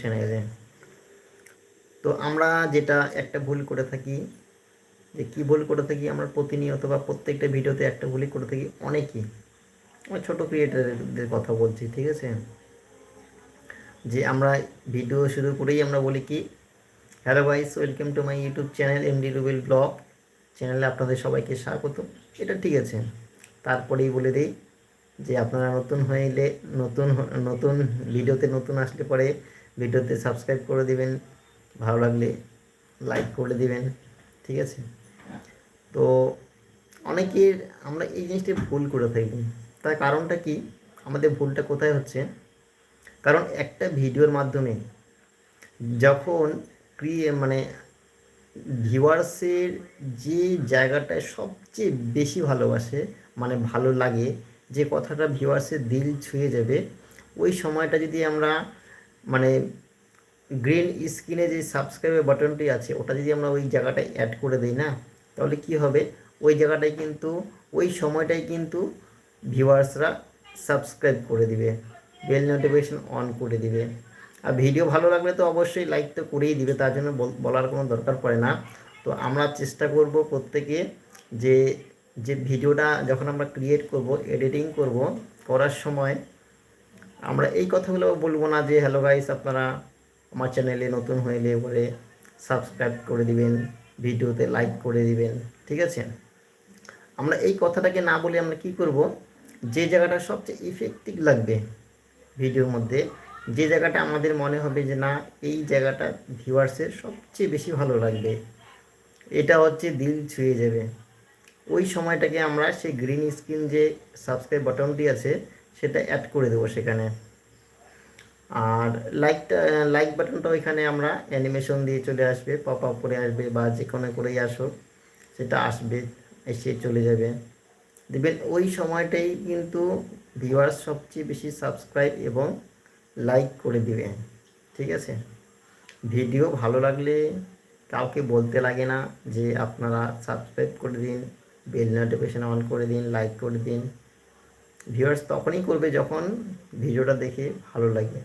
চ্যানেলে তো আমরা যেটা একটা ভুল করে থাকি, যে কি ভুল করে থাকি, আমরা প্রতিনিয়ত বা প্রত্যেকটা ভিডিওতে একটা ভুলই করে থাকি অনেকেই। আমরা ছোটো ক্রিয়েটারদের কথা বলছি, ঠিক আছে? যে আমরা ভিডিও শুরু করেই আমরা বলি কি, hello guys welcome to my YouTube channel MD Rubel blog চ্যানেলে আপনাদের সবাইকে স্বাগত। এটা ঠিক আছে। তারপরেই বলে দিই যে আপনারা নতুন হইলে, নতুন নতুন ভিডিওতে নতুন আসলে পরে ভিডিওতে সাবস্ক্রাইব করে দিবেন, ভালো লাগলে লাইক করে দিবেন, ঠিক আছে? তো অনেকের আমরা এই জিনিসটি ভুল করে থাকি। তার কারণটা কি? আমাদের ভুলটা কোথায় হচ্ছে? কারণ একটা ভিডিওর মাধ্যমে যখন ক্রিয়ে মানে ভিউয়ার্সের যে জায়গাটায় সবচেয়ে বেশি ভালোবাসে মানে ভালো লাগে, যে কথাটা ভিউয়ার্সের দিল ছুঁয়ে যাবে, ওই সময়টা যদি আমরা মানে গ্রিন স্ক্রিনে যে সাবস্ক্রাইবের বাটনটি আছে, ওটা যদি আমরা ওই জায়গাটায় অ্যাড করে দিই না, তাহলে কি হবে? ওই জায়গাটায় কিন্তু, ওই সময়টাই কিন্তু ভিউয়ার্সরা সাবস্ক্রাইব করে দিবে বেল নোটিফিকেশন অন করে দিবে। আর ভিডিও ভালো লাগলে তো অবশ্যই লাইক তো করেই দিবে, তার জন্য বল- বলার কোনো দরকার পড়ে না। তো আমরা চেষ্টা করব প্রত্যেকে যে যে ভিডিওটা যখন আমরা ক্রিয়েট করব এডিটিং করব, করার সময় আমরা এই কথাগুলো বলব না যে হ্যালো গাইস আপনারা আমার চ্যানেলে নতুন হইলে পরে সাবস্ক্রাইব করে দিবেন, ভিডিওতে লাইক করে দিবেন। ঠিক আছে? আমরা এই কথাটাকে না বলে আমরা কি করব? যে জায়গাটা সবচেয়ে ইফেক্টিভ লাগবে ভিডিওর মধ্যে, যে জায়গাটা আমাদের মনে হবে যে, না, এই জায়গাটা ভিউয়ার্সের সবচেয়ে বেশি ভালো লাগবে। এটা হচ্ছে দিল ছুঁয়ে যাবে। ওই সময়টাকে আমরা সেই গ্রিন স্ক্রিন যে সাবস্ক্রাইব বাটনটি আছে সেটা অ্যাড করে দেবো সেখানে। আর লাইকটা লাইক বাটনটা ওইখানে আমরা অ্যানিমেশন দিয়ে চলে আসবে পপ আপ করে আসবে বা যে কোনো করেই আসো সেটা আসবে, এসে চলে যাবে। দেখবেন ওই সময়টাই কিন্তু ভিউয়ার্স সবচেয়ে বেশি সাবস্ক্রাইব এবং লাইক করে দিবে, ঠিক আছে? ভিডিও ভালো লাগলে কাউকে বলতে লাগে না যে আপনারা সাবস্ক্রাইব করে দিন বেল নোটিফিকেশন অন করে দিন লাইক করে দিন। ভিউয়ার্স তখনই করবে যখন ভিডিওটা দেখে ভালো লাগে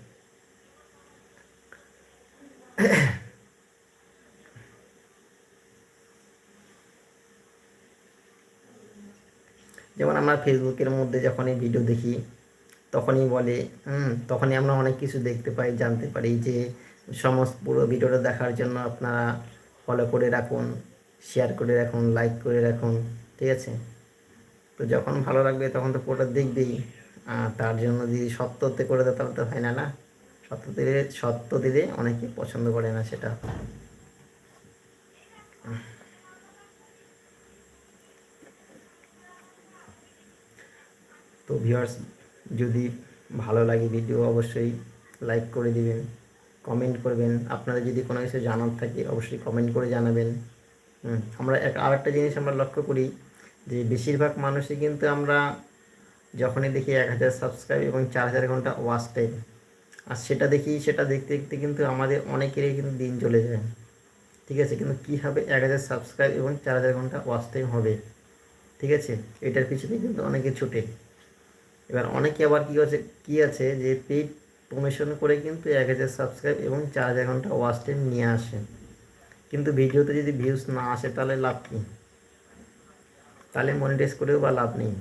যেমন আমরা ফেসবুকের মধ্যে যখনই ভিডিও দেখি, তখনই বলে, হুম, তখনই আমরা অনেক কিছু দেখতে পাই, জানতে পারি যে সমস্ত পুরো ভিডিওটা দেখার জন্য আপনারা ফলো করে রাখুন শেয়ার করে রাখুন লাইক করে রাখুন, ঠিক আছে? তো যখন ভালো লাগবে তখন তো পুরোটা দেখবেই। আর তার জন্য যদি সত্যতে করে দেয় তাহলে তো হয় না না? সত্য দিলে সত্য দিলে অনেকে পছন্দ করে না সেটা। তো ভিউয়ার্স যদি ভালো লাগে ভিডিও অবশ্যই লাইক করে দিবেন কমেন্ট করবেন। আপনাদের যদি কোনো কিছু জানার থাকে, অবশ্যই কমেন্ট করে জানাবেন। আমরা আর একটা জিনিস আমরা লক্ষ্য করি যে বেশিরভাগ মানুষই কিন্তু আমরা যখনই দেখি এক হাজার সাবস্ক্রাইব এবং চার হাজার ঘণ্টা ওয়াচ টাইম আর সেটা দেখি, সেটা দেখতে দেখতে কিন্তু আমাদের অনেকেরই কিন্তু দিন চলে যায়। ঠিক আছে? কিন্তু কীভাবে এক হাজার সাবস্ক্রাইব এবং চার হাজার ঘণ্টা ওয়াচ টাইম হবে। ঠিক আছে? এটার পিছনে কিন্তু অনেকে ছুটে। এবার অনেকে আবার কী আছে কী আছে যে পেইড প্রমোশন করে কিন্তু এক হাজার সাবস্ক্রাইব এবং চার হাজার ঘণ্টা ওয়াচ টাইম নিয়ে আসে। কিন্তু ভিডিওতে যদি ভিউজ না আসে, তাহলে লাভ কী? তাহলে মনিটাইজ করেও বা লাভ নেই।